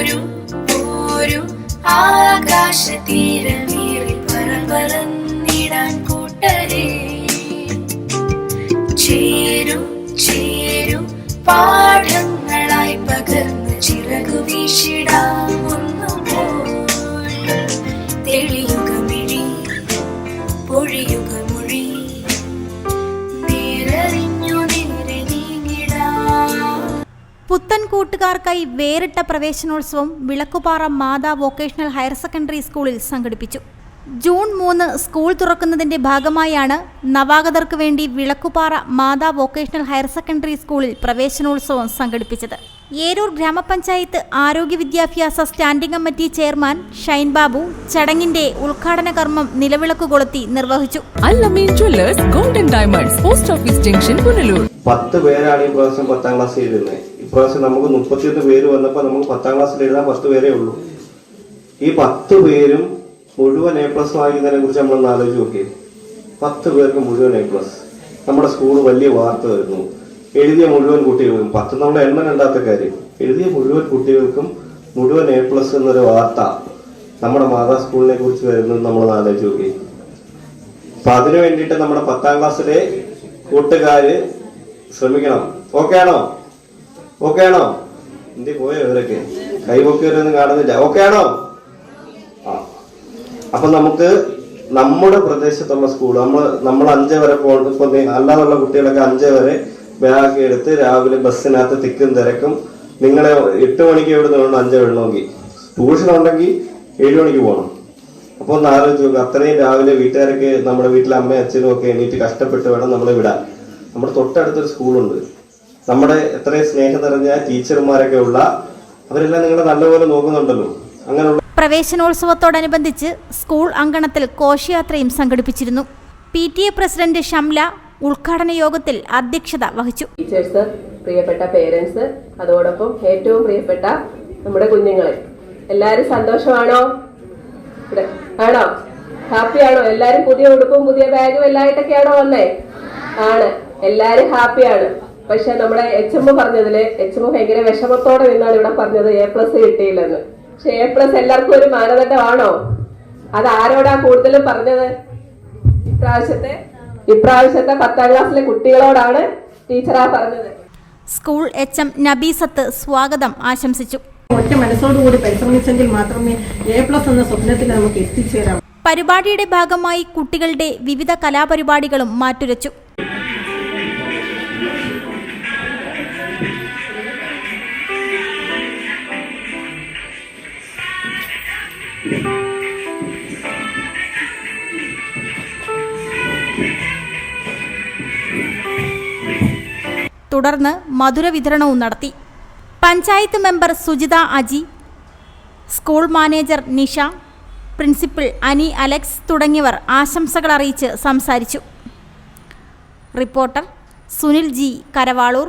പോരു പോരു ആകാശതീരമീറി പറന്നിടാൻ കൂട്ടരേ. ചേരും ചേരും പാഠങ്ങളായി പകർന്ന് ചിറകു വീശിടാമൊന്നുപോൽ പുത്തൻ കൂട്ടുകാർക്കായി വേറിട്ട പ്രവേശനോത്സവം Vilakkupara Matha vocational higher secondary സ്കൂളിൽ സംഘടിപ്പിച്ചു. ജൂൺ മൂന്ന് സ്കൂൾ തുറക്കുന്നതിന്റെ ഭാഗമായാണ് നവാഗതർക്ക് വേണ്ടി Vilakkupara Matha vocational higher secondary സ്കൂളിൽ പ്രവേശനോത്സവം സംഘടിപ്പിച്ചത്. ഏരൂർ ഗ്രാമപഞ്ചായത്ത് ആരോഗ്യ വിദ്യാഭ്യാസ standing committee chairman Shine Babu ചടങ്ങിന്റെ ഉദ്ഘാടന കർമ്മം നിലവിളക്ക് കൊളുത്തി നിർവഹിച്ചു golden diamonds post office junction Punalur. പത്ത് പേരാണ് ഈ പ്രാവശ്യം പത്താം ക്ലാസ് എഴുതുന്നത് ഇപ്രാവശ്യം നമുക്ക് മുപ്പത്തിയൊന്ന് പേര് വന്നപ്പോൾ നമുക്ക് പത്താം ക്ലാസ്സിൽ എഴുതാൻ പത്ത് പേരേ ഉള്ളൂ. ഈ പത്ത് പേരും മുഴുവൻ എ പ്ലസ് വാങ്ങിക്കുന്നതിനെ കുറിച്ച് നമ്മൾ ആലോചിച്ച് നോക്കി പത്ത് പേർക്ക് മുഴുവൻ എ പ്ലസ് നമ്മുടെ സ്കൂൾ വലിയ വാർത്ത വരുന്നു. എഴുതിയ മുഴുവൻ കുട്ടികൾക്കും പത്ത് നമ്മുടെ എണ്ണം രണ്ടാത്ത കാര്യം. എഴുതിയ മുഴുവൻ കുട്ടികൾക്കും മുഴുവൻ എ പ്ലസ് എന്നൊരു വാർത്ത നമ്മുടെ മാതാ സ്കൂളിനെ കുറിച്ച് വരുന്നത് നമ്മൾ ആലോചിച്ച് നോക്കി അപ്പൊ അതിനു വേണ്ടിയിട്ട് നമ്മുടെ പത്താം ക്ലാസ്സിലെ കൂട്ടുകാര് ശ്രമിക്കണം. ഓക്കെ ആണോ? ഓക്കെ ആണോ? എന്തി പോയോ ഇവരൊക്കെ? കൈപൊക്കിയവരൊന്നും കാണുന്നില്ല. ഓക്കെ ആണോ? ആ. അപ്പൊ നമുക്ക് നമ്മുടെ പ്രദേശത്തുള്ള സ്കൂൾ നമ്മൾ നമ്മൾ അഞ്ച് വരെ പോകുന്നത് ഇപ്പൊ അല്ലാതുള്ള കുട്ടികളൊക്കെ അഞ്ച് വരെ ബാഗ് എടുത്ത് രാവിലെ ബസ്സിനകത്ത് തിക്കും തിരക്കും. നിങ്ങളെ എട്ട് മണിക്ക് എവിടെ നിന്ന് അഞ്ച് വെള്ളമെങ്കിൽ ട്യൂഷൻ ഉണ്ടെങ്കിൽ ഏഴ് മണിക്ക് പോകണം. അപ്പൊ ഒന്ന് ആലോചിച്ച് നോക്കുക അത്രയും രാവിലെ വീട്ടുകാരൊക്കെ നമ്മുടെ വീട്ടിലെ അമ്മയും അച്ഛനും ഒക്കെ എണീറ്റ് കഷ്ടപ്പെട്ട് വേണം നമ്മളെ വിടാൻ. നമ്മുടെ തൊട്ടടുത്തൊരു സ്കൂളുണ്ട് നമ്മുടെ എത്രയും സ്നേഹം നിറഞ്ഞ ടീച്ചർമാരൊക്കെ ഉള്ള അവരെല്ലാം നിങ്ങളെ നല്ലപോലെ നോക്കുന്നുണ്ടല്ലോ. അങ്ങനെയുള്ള പ്രവേശനോത്സവത്തോടനുബന്ധിച്ച് സ്കൂൾ അങ്കണത്തിൽ കോശയാത്രയും സംഘടിപ്പിച്ചിരുന്നു. P T A president Shamla ഉദ്ഘാടന യോഗത്തിൽ അധ്യക്ഷത വഹിച്ചു. ടീച്ചേഴ്സ് പ്രിയപ്പെട്ട പേരൻസ് അതോടൊപ്പം ഏറ്റവും പ്രിയപ്പെട്ട നമ്മുടെ കുഞ്ഞുങ്ങളെ. എല്ലാരും സന്തോഷമാണോ? ഇവിടെ ആണോ? ഹാപ്പിയാണോ? എല്ലാരും പുതിയ ഉടുപ്പും പുതിയ ബാഗും എല്ലായിട്ടൊക്കെയാണോ വന്നേ? ആണ്. എല്ലാരും ഹാപ്പിയാണ്. പക്ഷെ നമ്മുടെ എച്ച് എം പറഞ്ഞതിൽ എച്ച് എം ഭയങ്കര വിഷമത്തോടെ നിന്നാണ് ഇവിടെ പറഞ്ഞത് എ പ്ലസ് കിട്ടിയില്ലെന്ന്. പക്ഷെ എ പ്ലസ് എല്ലാവർക്കും ഒരു മാനദണ്ഡമാണോ? അത് ആരോടാ കൂടുതലും പറഞ്ഞത്? ഇപ്രാവശ്യത്തെ? ഇപ്രാവശ്യത്തെ പത്താം ക്ലാസ്സിലെ കുട്ടികളോടാണ് ടീച്ചറാ പറഞ്ഞത്. സ്കൂൾ എച്ച് എം നബീസത്ത് സ്വാഗതം ആശംസിച്ചു. ഒറ്റ മനസ്സോടുകൂടി പരിശ്രമിച്ചെങ്കിൽ മാത്രമേ എ പ്ലസ് എന്ന സ്വപ്നത്തിൽ നമുക്ക് എത്തിച്ചേരാം. പരിപാടിയുടെ ഭാഗമായി കുട്ടികളുടെ വിവിധ കലാപരിപാടികളും മാറ്റുരച്ചു. തുടർന്ന് മധുര വിതരണവും നടത്തി. Panchayat member Sujitha Aji school manager Nisha principal Ani Alex തുടങ്ങിയവർ ആശംസകൾ അറിയിച്ച് സംസാരിച്ചു. Reporter Sunil G Karavaloor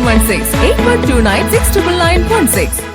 916 8129 69916.